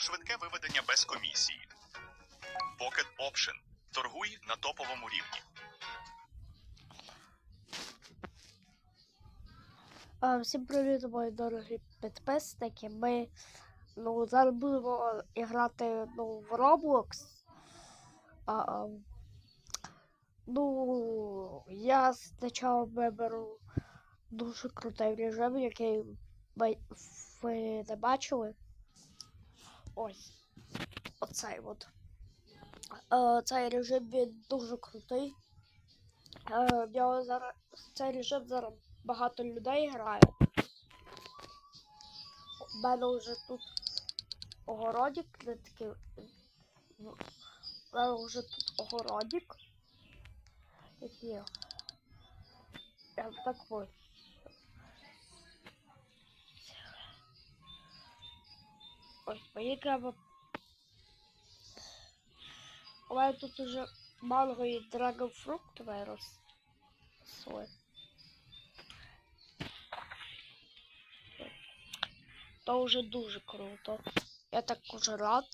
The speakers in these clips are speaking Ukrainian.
Швидке виведення без комісії. Pocket Option. Торгуй на топовому рівні. А, всім привіт, мої дорогі підписники. Ми ну, зараз будемо грати ну, в Roblox. А, ну, я спочатку виберу дуже крутий режим, який ви не бачили. Ось. Оцей от. Е, цей режим він дуже крутий. Е, в нього зараз цей режим зараз багато людей грає. У мене вже тут огородик, такий. ну, У мене вже тут огородик. Який. Я так ось. Ось. У мене тут уже манго і драгонфрукт вирос. Сой. То вже дуже круто. Я так уже рад.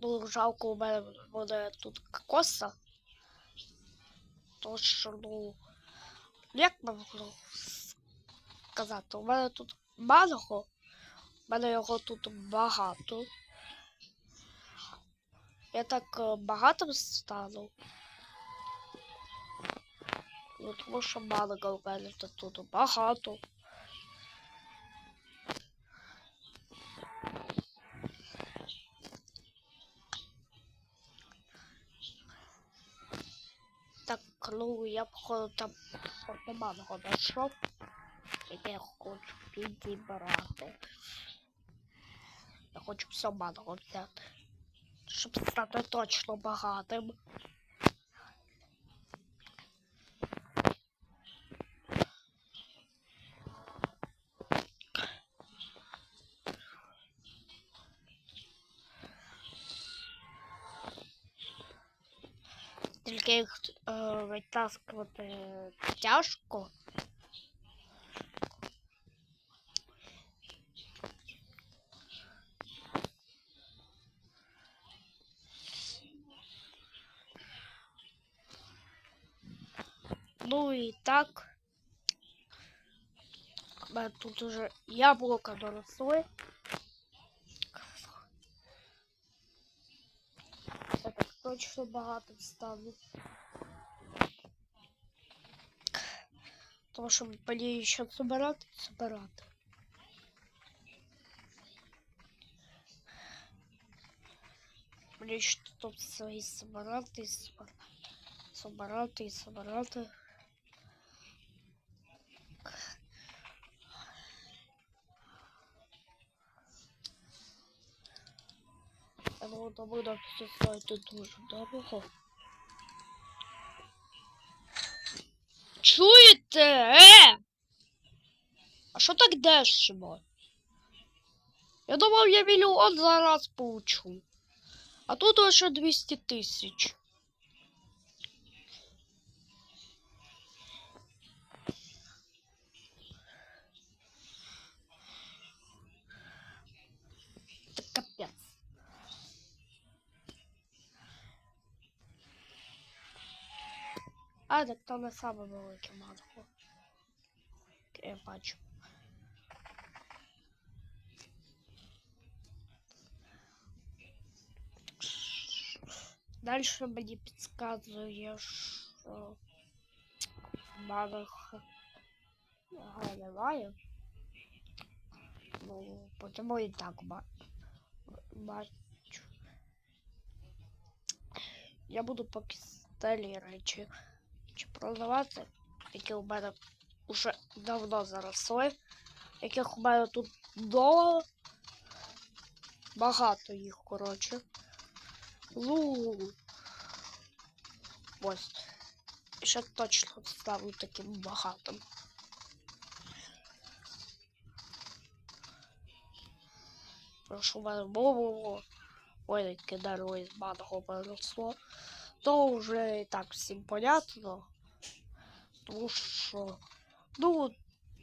Ну, жалко, у мене буде тут кокоса. То що, ну. Як можу сказати? У мене тут манго. У мене його тут багато. Я так е, багатим стану. Ну, тому що манго у мене тут багато. Так, ну я походу там манго знайшов, яке я хочу підібрати. Я хочу все манго взяти, щоб стати точно багатим. Тільки їх е, витаскувати тяжко. Ну і так. Тут уже яблука доросли. Я так точно багато стану. Тому що мені ще збирати, збирати. Мені ще тут свої збирати, і збирати, збирати і збирати. Я думаю, то буде все стоїти дуже дорого. Чуєте? Е! А що так дешево? Я думав, я мільйон зараз получу. А тут лише 200 тисяч. Це капець. А, так то не саме велике манго. Я бачу. Дальше мені підказує, що манг немає. Ну, потому і так ба- бачу. Я буду поки стелі речі чи продавати, які у мене вже давно заросли, яких у мене тут довго. Багато їх, коротше. Ну. Ось. Ще точно стану таким багатим. Прошу мене мову. Ой, дерево із манго росло. То вже і так всім понятно. Тому що, ну,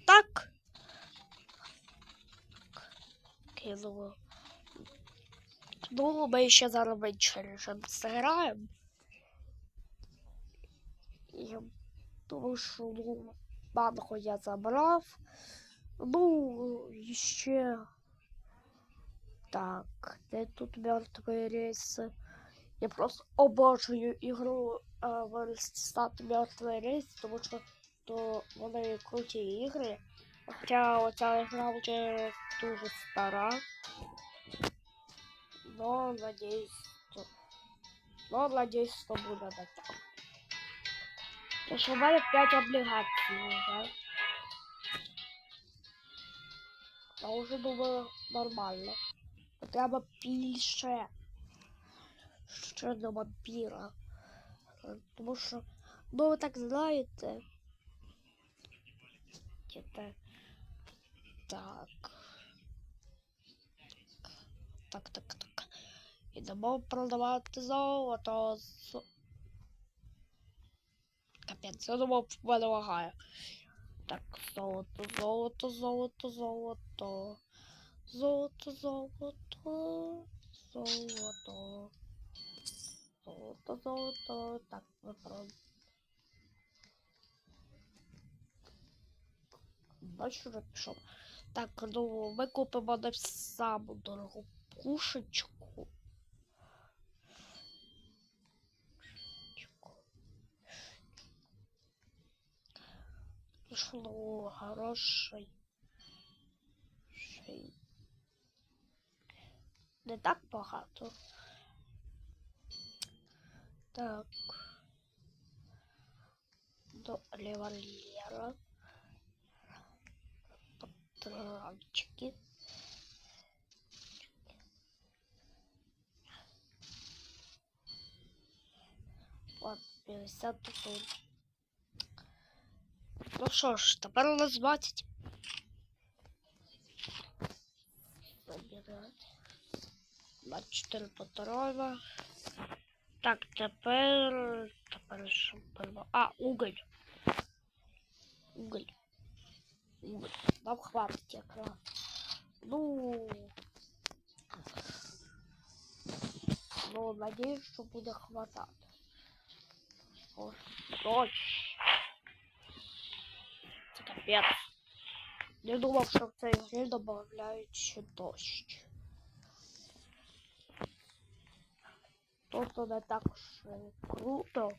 так. кинула. Ну, ми ще зараз в режим зіграємо. І, тому що ну, банку я забрав. Ну, і ще. Так, де тут мертві рейси? Я просто обожнюю ігру е, верстати мертвий рейс, тому що то вони круті ігри. Хоча оця гра вже дуже стара. Но надеюсь, что... Но надеюсь, что буде так. Тому що мене 5 облігацій вже. Я вже думаю нормально. Треба більше. Ще до вампіра. Тому що, ну ви так знаєте. Так. Так, так, так. Ідемо продавати золото. Капець, я думав, мене лагає. Так, золото, золото, золото, золото. Золото, золото. Золото. Золото, золото. Так, про. Бачу, вже пішов. Так, ну ми купимо не саму дорогу пушечку. Пішло грошей. Шей. Не так багато. Так. До револьвера. Патрончики. От 50 секунд. Ну що ж, тепер у нас 20. Забирати. 24 патрона. Так, тепер. Тепер. А, уголь. Уголь. Уголь. Нам хватить якраз. Ну. Ну, надеюсь, що буде хватати. О, дощ. Це капець. Не думав, що в цій грі додають ще. Тобто не так уж круто.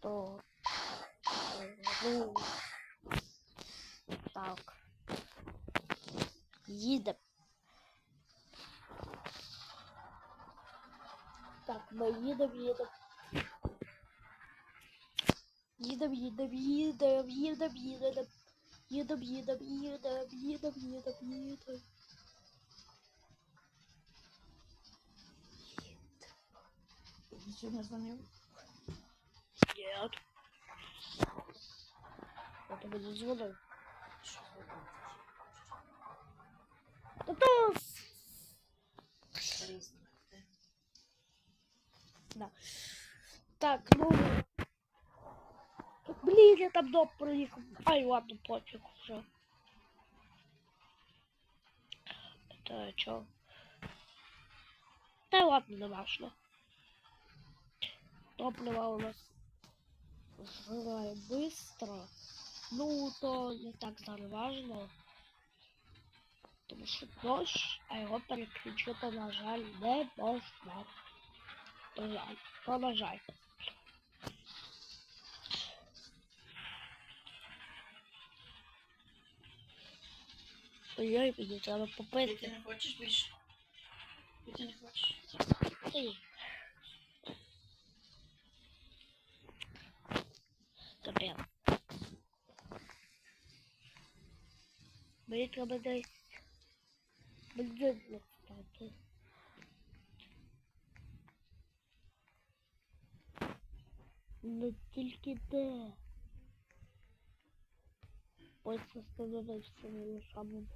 То ну так. Їдемо. Так, ми їдемо, їдемо. Їдем, їдем, їдем, їдем, їдем. Їдем, їдем, їдем, їдем, їдем, їдем. Ты сегодня звонил? Нет. Я тебе не звонил. Да то... Да. Так, ну... Блин, я там дом проехал. Ай, ладно, пофиг уже. Это чё? Да ладно, не важно. Топливо у нас сжирает быстро. Ну, то не так зараз важно. Тому що дощ, а його переключити, на жаль, не можна. На жаль, то на жаль. Ой-ой, мені треба Ты попити. не хочешь больше? Ты не хочешь? Ой. Мені треба десь бензин достати. Ну тільки де? Ось остановився на самому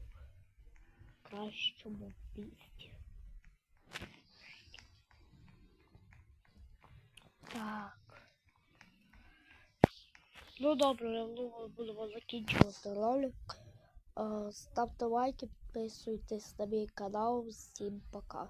кращому місці. Так. Ну добре, я думаю, будемо закінчувати ролик. Е, Ставте лайки, підписуйтесь на мій канал. Всім пока.